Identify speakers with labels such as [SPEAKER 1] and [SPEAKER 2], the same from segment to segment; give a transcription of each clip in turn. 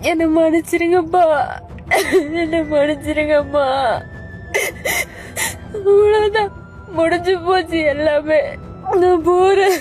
[SPEAKER 1] என்ன மன்னிச்சிருங்கப்பா. என்ன மன்னிச்சிருங்கம்மா அவ்வளவுதான். முடிஞ்சு போச்சு எல்லாமே. நான் போறேன்.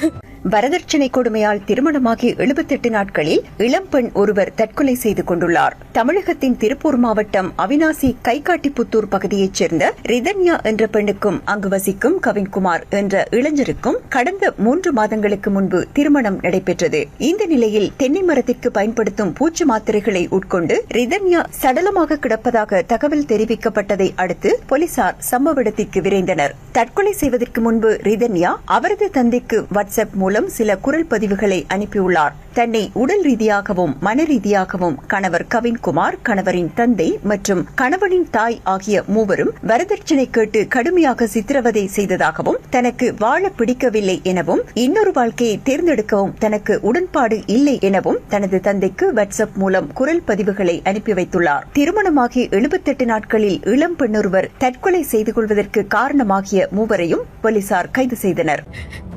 [SPEAKER 2] வரதட்சணை கொடுமையால் திருமணமாகி எழுபத்தெட்டு நாட்களில் இளம்பெண் ஒருவர் தற்கொலை செய்து கொண்டுள்ளார். தமிழகத்தின் திருப்பூர் மாவட்டம் அவினாசி கைகாட்டிப்புத்தூர் பகுதியைச் சேர்ந்த ரிதன்யா என்ற பெண்ணுக்கும் அங்கு வசிக்கும் கவின்குமார் என்ற இளைஞருக்கும் கடந்த மூன்று மாதங்களுக்கு முன்பு திருமணம் நடைபெற்றது. இந்த நிலையில் தென்னை மரத்திற்கு பயன்படுத்தும் பூச்சி மாத்திரைகளை உட்கொண்டு ரிதன்யா சடலமாக கிடப்பதாக தகவல் தெரிவிக்கப்பட்டதை அடுத்து போலீசார் சம்பவ இடத்திற்கு விரைந்தனர். தற்கொலை செய்வதற்கு முன்பு ரிதன்யா அவரது தந்தைக்கு வாட்ஸ்அப் மூலம் சில குரல் பதிவுகளை அனுப்பியுள்ளார். தன்னை உடல் ரீதியாகவும் மன ரீதியாகவும் கணவர் கவின்குமார் கணவரின் தந்தை மற்றும் கணவனின் தாய் ஆகிய மூவரும் வரதட்சணை கேட்டு கடுமையாக சித்திரவதை செய்ததாகவும் தனக்கு வாழ பிடிக்கவில்லை எனவும் இன்னொரு வாழ்க்கையை தேர்ந்தெடுக்கவும் தனக்கு உடன்பாடு இல்லை எனவும் தனது தந்தைக்கு வாட்ஸ்அப் மூலம் குரல் பதிவுகளை அனுப்பி வைத்துள்ளார். திருமணமாகி எழுபத்தெட்டு நாட்களில் இளம் பெண்ணொருவர் தற்கொலை செய்து கொள்வதற்கு காரணமாகிய மூவரையும் போலீசார் கைது செய்தனர்.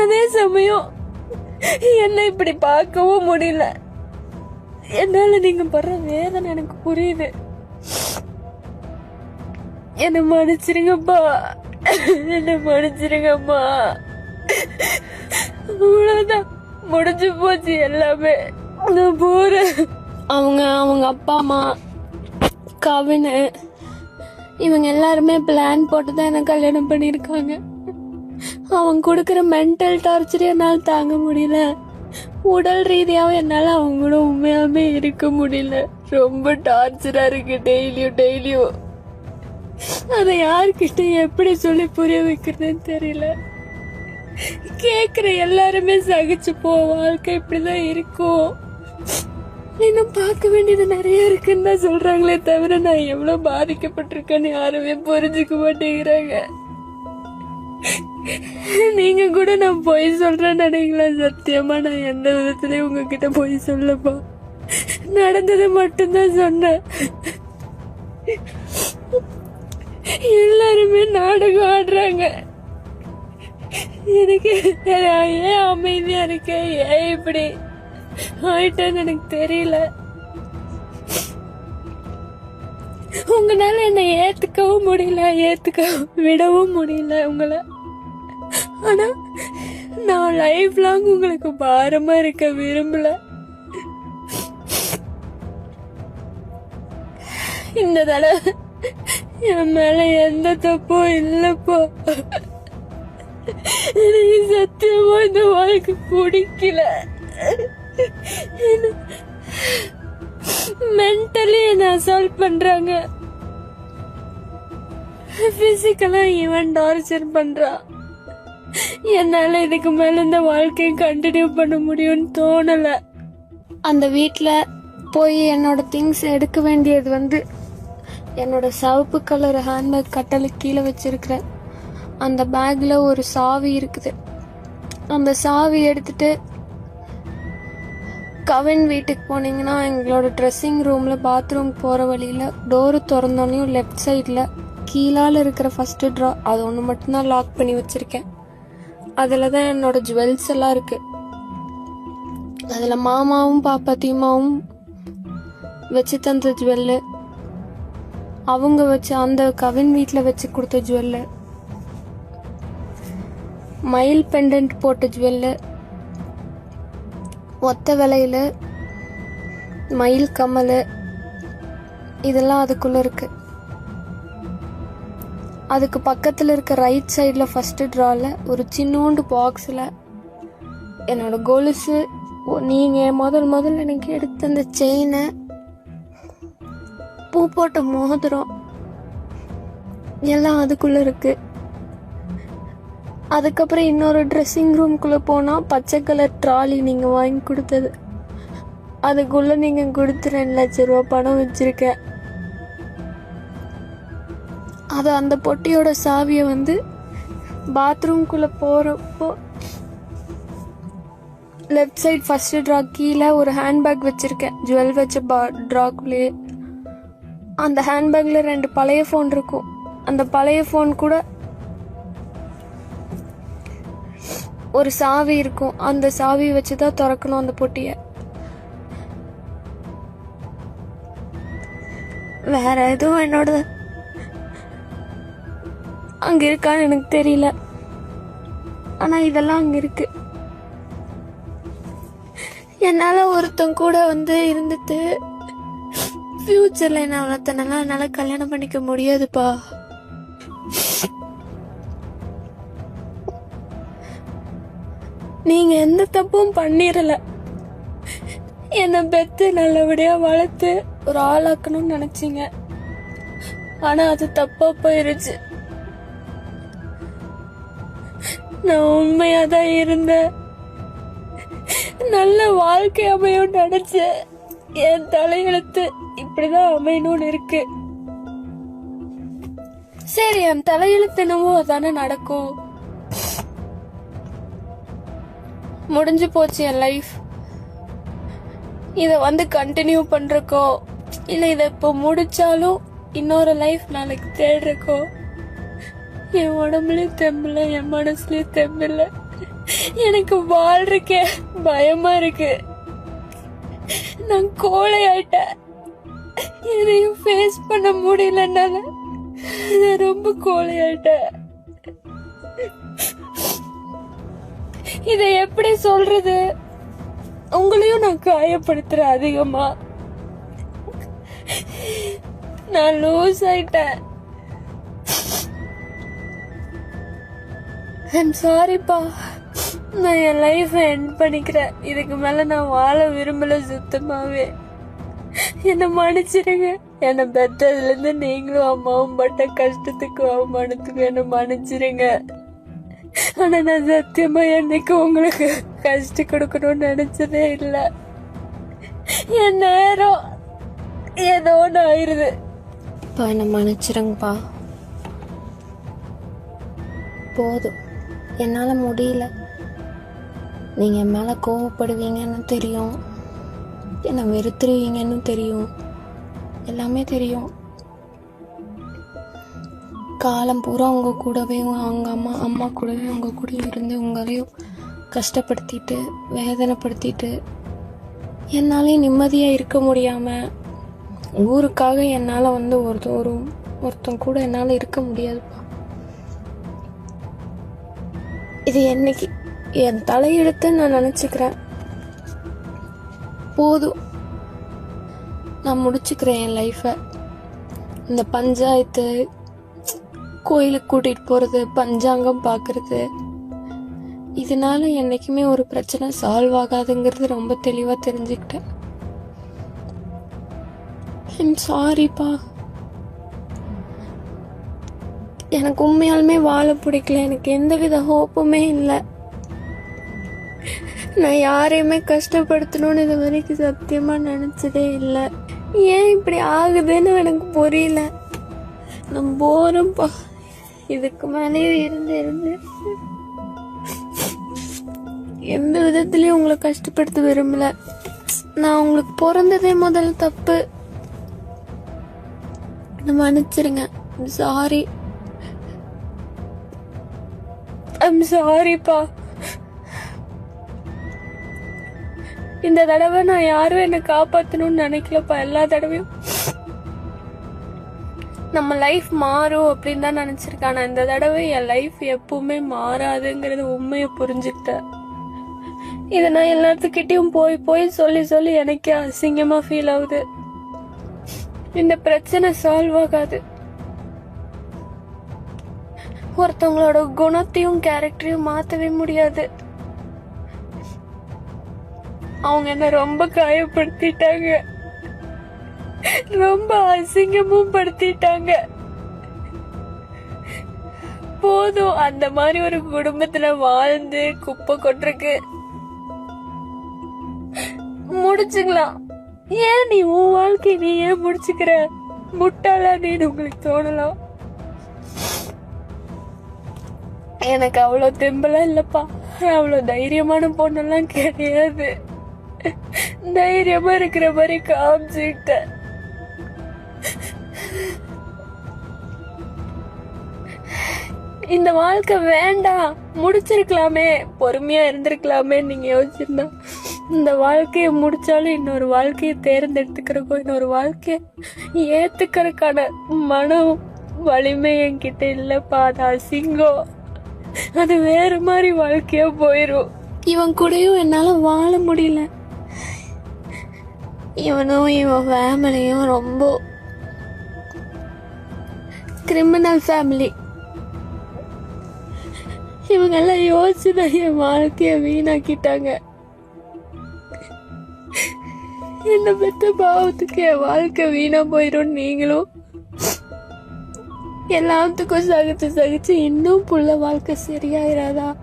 [SPEAKER 1] அதே சமயம் என்ன இப்படி பார்க்கவும் முடியல. என்னால நீங்க படுற வேதனை எனக்கு புரியுது. என்ன மன்னிச்சிருங்கப்பா. என்ன மன்னிச்சிருங்கம்மா அவ்வளவுதான். முடிஞ்சு போச்சு எல்லாமே. நான் போறேன். அவங்க அவங்க அப்பா அம்மா கவினு இவங்க எல்லாருமே பிளான் போட்டு தான் எனக்கு கல்யாணம் பண்ணியிருக்காங்க. அவங்க கொடுக்குற மென்டல் டார்ச்சர் என்னால் தாங்க முடியல. உடல் ரீதியாவும் என்னால் அவங்க கூட உண்மையாவே இருக்க முடியல. ரொம்ப டார்ச்சரா இருக்கு டெய்லியும் டெய்லியும் அதை யார்கிட்ட எப்படி சொல்லி புரிய வைக்கிறதுன்னு தெரியல. கேக்குற எல்லாருமே சகிச்சு போ வாழ்க்கை இப்படிதான் இருக்கும். இன்னும் பார்க்க வேண்டியது நிறைய இருக்குன்னு தான் சொல்றாங்களே தவிர நான் எவ்வளவு பாதிக்கப்பட்டிருக்கேன்னு யாருமே புரிஞ்சுக்க மாட்டேங்கிறாங்க. நீங்க கூட நான் பொய் சொல்றேன்னு நினைக்கல சத்தியமா. நான் எந்த விதத்துலயும் உங்ககிட்ட பொய் சொல்லப்பா. நடந்தது மட்டும்தான் சொன்னேன். எல்லாருமே நாடகம் ஆடுறாங்க. எனக்கு ஏன் அமைதியா இருக்கேன் ஏன் இப்படி ஆயிட்டேன்னு எனக்கு தெரியல. உங்களால என்னை ஏத்துக்கவும் முடியல ஏத்துக்க விடவும் முடியல உங்களை. ஆனா நான் லைஃப் லாங் உங்களுக்கு பாரமா இருக்க விரும்பல. இந்த தடவை என் மேல எந்த தப்பும் இல்லப்போ. எனக்கு சத்தியமா இந்த வாழ்க்கை பிடிக்கல. மென்டலி என்ன அசால்ட் பண்றாங்க. பிசிக்கலா இவன் டார்ச்சர் பண்றான் என்னால இதுக்கு மேல இந்த வாழ்க்கையை கண்டினியூ பண்ண முடியும்னு தோணல. அந்த வீட்டில் போய் என்னோட திங்ஸ் எடுக்க வேண்டியது வந்து என்னோட சிவப்பு கலர் ஹேண்ட்பேக் கட்டலுக்கு கீழே வச்சிருக்கிறேன் அந்த பேக்ல ஒரு சாவி இருக்குது. அந்த சாவி எடுத்துட்டு கவின் வீட்டுக்கு போனீங்கன்னா எங்களோட ட்ரெஸ்ஸிங் ரூம்ல பாத்ரூம் போற வழியில டோரு திறந்தோடனையும் லெஃப்ட் சைடில் கீழால இருக்கிற ஃபர்ஸ்ட் ட்ரா அது ஒன்று மட்டும்தான் லாக் பண்ணி வச்சிருக்கேன். அதில் தான் என்னோட ஜுவல்ஸ் எல்லாம் இருக்கு. அதில் மாமாவும் பாப்பா தீமாவும் வச்சு தந்த ஜுவல்லு அவங்க வச்சு அந்த கவின் வீட்டில் வச்சு கொடுத்த ஜுவல்லு மயில் பெண்டன்ட் போட்ட ஜுவல்லு ஒத்த விலையில் மயில் கம்மல். இதெல்லாம் அதுக்குள்ளே இருக்குது அதுக்கு பக்கத்தில் இருக்க ரைட் சைடில் ஃபஸ்ட்டு ட்ராவில் ஒரு சின்னோண்டு பாக்ஸில் என்னோட கொலுசு நீங்கள் முதல் முதல் எனக்கு எடுத்த அந்த செயினை பூ போட்ட மோதிரம் எல்லாம் அதுக்குள்ளே இருக்கு. அதுக்கப்புறம் இன்னொரு ட்ரெஸ்ஸிங் ரூம்குள்ளே போனால் பச்சை கலர் ட்ராலி நீங்கள் வாங்கி கொடுத்தது. அதுக்குள்ளே நீங்கள் கொடுத்து ரெண்டு லட்ச ரூபா பணம் வச்சுருக்கேன். அது அந்த பொட்டியோட சாவியை வந்து பாத்ரூம்குள்ளே போகிறப்போ லெஃப்ட் சைட் ஃபஸ்ட்டு ட்ரா கீழே ஒரு ஹேண்ட்பேக் வச்சுருக்கேன். ஜுவல் வச்ச பா ட்ராக்குள்ளேயே அந்த ஹேண்ட்பேக்கில் ரெண்டு பழைய ஃபோன் இருக்கும். அந்த பழைய ஃபோன் கூட ஒரு சாவி இருக்கும். அந்த சாவி வச்சு தான் திறக்கணும் அந்த பொட்டியை. வேற எதுவும் என்னோட அங்க இருக்கான்னு எனக்கு தெரியல. ஆனா இதெல்லாம் அங்க இருக்கு. என்னால ஒருத்தன் கூட வந்து இருந்துட்டு ஃபியூச்சர்ல என்ன வளர்த்தனால என்னால கல்யாணம் பண்ணிக்க முடியாதுப்பா. நீங்க எந்த தப்பும் பண்ணிரல. என்னை பெத்து நல்லபடியா வளர்த்து ஒரு ஆளாக்கணும்னு நினைச்சீங்க. ஆனா அது தப்பா போயிருச்சு. நான் உண்மையா தான் இருந்தேன். நல்ல வாழ்க்கை அமையும் நினைச்சேன். என் தலையெழுத்து இப்படிதான் அமையணும்னு இருக்கு. சரி என் தலையெழுத்து என்னவோ அதானே நடக்கும். முடிஞ்சு போச்சு என் லைஃப் இத வந்து கண்டினியூ பண்றக்கோ இல்ல இத இப்போ முடிச்சாலும் இன்னொரு லைஃப் நாளைக்கு தேடுறக்கோ. என் உடம்புலயும் தெம்பில்ல என் மனசுலயும் தெம்பில்ல எனக்கு வாழ்றக்கே பயமா இருக்கு. நான் கோழை ஆயிட்டேன் எதையும் ஃபேஸ் பண்ண முடியலனால நான் ரொம்ப கோழை ஆயிட்டேன் இதை எப்படி சொல்றது? உங்களையும் நான் காயப்படுத்துறேன் அதிகமா. நான் லூஸ் ஆயிட்டேன். ஐம் சாரிப்பா நான் என் லைஃப்பை எண்ட் பண்ணிக்கிறேன். இதுக்கு மேல நான் வாழ விரும்பல சுத்தமாவே. என்னை மன்னிச்சிடுங்க என்னை பெற்றதுல இருந்து நீங்களும் அம்மாவும் பட்ட கஷ்டத்துக்கு அவமானத்துக்கு என்னை மன்னிச்சிடுங்க ஆனா நான் சத்தியமா என்னைக்கு உங்களுக்கு கஷ்டம் கொடுக்கணும்னு நினைச்சதே இல்ல. என் நேரம் ஏதோ ஒன்று ஆயிருது. இப்போ என்னை மன்னிச்சிடுங்கப்பா போதும். என்னால் முடியல. நீங்கள் என் மேலே கோவப்படுவீங்கன்னு தெரியும். என்னை வெறுத்துருவீங்கன்னு தெரியும். எல்லாமே தெரியும். காலம் பூரா உங்கள் கூடவே அவங்க அம்மா அம்மா கூடவே உங்கள் கூட இருந்து உங்களையும் கஷ்டப்படுத்திட்டு வேதனைப்படுத்திட்டு என்னாலையும் நிம்மதியாக இருக்க முடியாமல் ஊருக்காக என்னால் வந்து ஒரு ஒரு ஒருத்தன் கூட என்னால் இருக்க முடியாதுப்பா. இது என்னைக்கு? என் தலையெடுத்து நான் நினச்சிக்கிறேன். போதும். நான் முடிச்சுக்கிறேன் என் லைஃப்பை இந்த பஞ்சாயத்து கோயிலுக்கு கூட்டிகிட்டு போகிறது பஞ்சாங்கம் பார்க்குறது இதனால என்னைக்குமே ஒரு பிரச்சனை சால்வ் ஆகாதுங்கிறது ரொம்ப தெளிவாக தெரிஞ்சுக்கிட்டேன். ஐம் சாரிப்பா எனக்கு உண்மையாலுமே வாழ பிடிக்கல. எனக்கு எந்தவித ஹோப்புமே இல்லை. நான் யாரையுமே கஷ்டப்படுத்தணும்னு இது வரைக்கும் சத்தியமா நினைச்சதே இல்லை. ஏன் இப்படி ஆகுதுன்னு எனக்கு புரியல. நான் போறேன்ப்பா இதுக்கு மேலேயே இருந்து இருந்து எந்த விதத்துலயும் உங்களை கஷ்டப்படுத்த விரும்பல. நான் உங்களுக்கு பிறந்ததே முதல் தப்பு. மன்னிச்சிருங்க. சாரி ஐம் சாரிப்பா இந்த தடவை நான் யாரும் என்னை காப்பாத்தணும்னு நினைக்கலப்பா எல்லா தடவையும். நம்ம லைஃப் மாறும் அப்படின்னு தான் நினச்சிருக்கேன். ஆனால் இந்த தடவை என் லைஃப் எப்பவுமே மாறாதுங்கிறது உண்மையை புரிஞ்சுக்கிட்டேன். இதை நான் எல்லாத்துக்கிட்டையும் போய் போய் சொல்லி சொல்லி எனக்கே அசிங்கமா ஃபீல் ஆகுது. இந்த பிரச்சனை சால்வ் ஆகாது. ஒருத்தவங்களோட குணத்தையும் கேரக்டரையும் மாத்தவே முடியாது. அவங்க என்ன ரொம்ப காயப்படுத்திட்டாங்க. ரொம்ப அசிங்கமும் படுத்திட்டாங்க. போதும் அந்த மாதிரி ஒரு குடும்பத்துல வாழ்ந்து குப்பை கொட்டுருக்கு முடிச்சுக்கலாம். ஏன் நீ உன் வாழ்க்கை நீ ஏன் முடிச்சுக்கிற? முட்டாளா நீ உங்களுக்கு தோணலாம். எனக்கு அவ்வளோ தெம்பெல்லாம் இல்லைப்பா. அவ்வளோ தைரியமான பொண்ணெல்லாம் கிடையாது. தைரியமா இருக்கிற மாதிரி காமிச்சுக்கிட்டேன். இந்த வாழ்க்கை வேண்டாம். முடிச்சிருக்கலாமே. பொறுமையா இருந்திருக்கலாமே நீங்க யோசிச்சிருந்தா. இந்த வாழ்க்கையை முடிச்சாலும் இன்னொரு வாழ்க்கையை தேர்ந்தெடுத்துக்கிறக்கோ இன்னொரு வாழ்க்கையை ஏத்துக்கிறதுக்கான மனம் வலிமை என்கிட்ட இல்லைப்பா. அது அசிங்கம். அது வேற மாதிரி வாழ்க்கையா போயிரும். இவன் கூடயும் என்னால வாழ முடியல. இவனும் இவன் ஃபேமிலியும் ரொம்ப கிரிமினல் ஃபேமிலி இவங்கெல்லாம் யோசிச்சு யோசிச்சுதான் என் வாழ்க்கைய வீணாக்கிட்டாங்க. என்ன பெற்ற பாவத்துக்கு என் வாழ்க்கை வீணா போயிடும் நீங்களும் எல்லாத்துக்கும் சகிச்சு சகிச்சு இன்னும் புள்ள வாழ்க்கை சரியாயிராதா?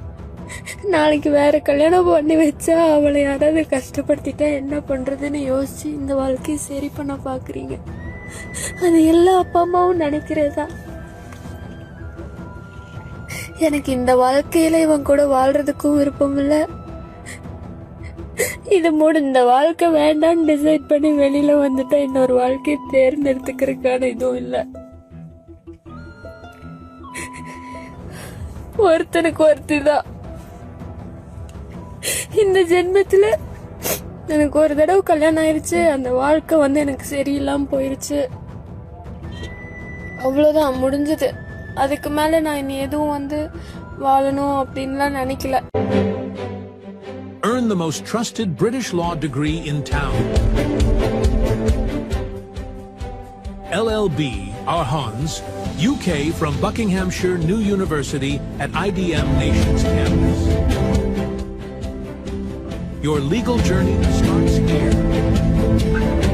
[SPEAKER 1] நாளைக்கு வேற கல்யாணம் பண்ணி வச்சா அவளை யாராவது கஷ்டப்படுத்திட்டா என்ன பண்றதுன்னு யோசிச்சு இந்த வாழ்க்கையை சரி பண்ண பாக்குறீங்க. அது எல்லா அப்பா அம்மாவும் நினைக்கிறதா? எனக்கு இந்த வாழ்க்கையில இவன் கூட வாழ்றதுக்கும் விருப்பம் இல்ல. இது மூடு இந்த வாழ்க்கை வேண்டாம்னு டிசைட் பண்ணி வெளியில வந்துட்டா இன்னொரு வாழ்க்கையை தேர்ந்தெடுத்துக்கிறதுக்கான இதுவும் இல்லை. ஒருத்தனுக்கு ஒருத்தி தான் இந்த ஜென்மத்துல எனக்கு ஒரு தடவை கல்யாணம் ஆயிருச்சு. அந்த வாழ்க்கை வந்து எனக்கு சரியில்லாம போயிருச்சு. அவ்வளவுதான் முடிஞ்சது. அதுக்கு மேல நான் இனி எதுவும் வந்து வாழணும் அப்படின்லாம் நினைக்கல.
[SPEAKER 3] Earn the most trusted British law degree in town. LLB, Arhans, UK from Buckinghamshire New University at IDM Nations Campus. Your legal journey starts here.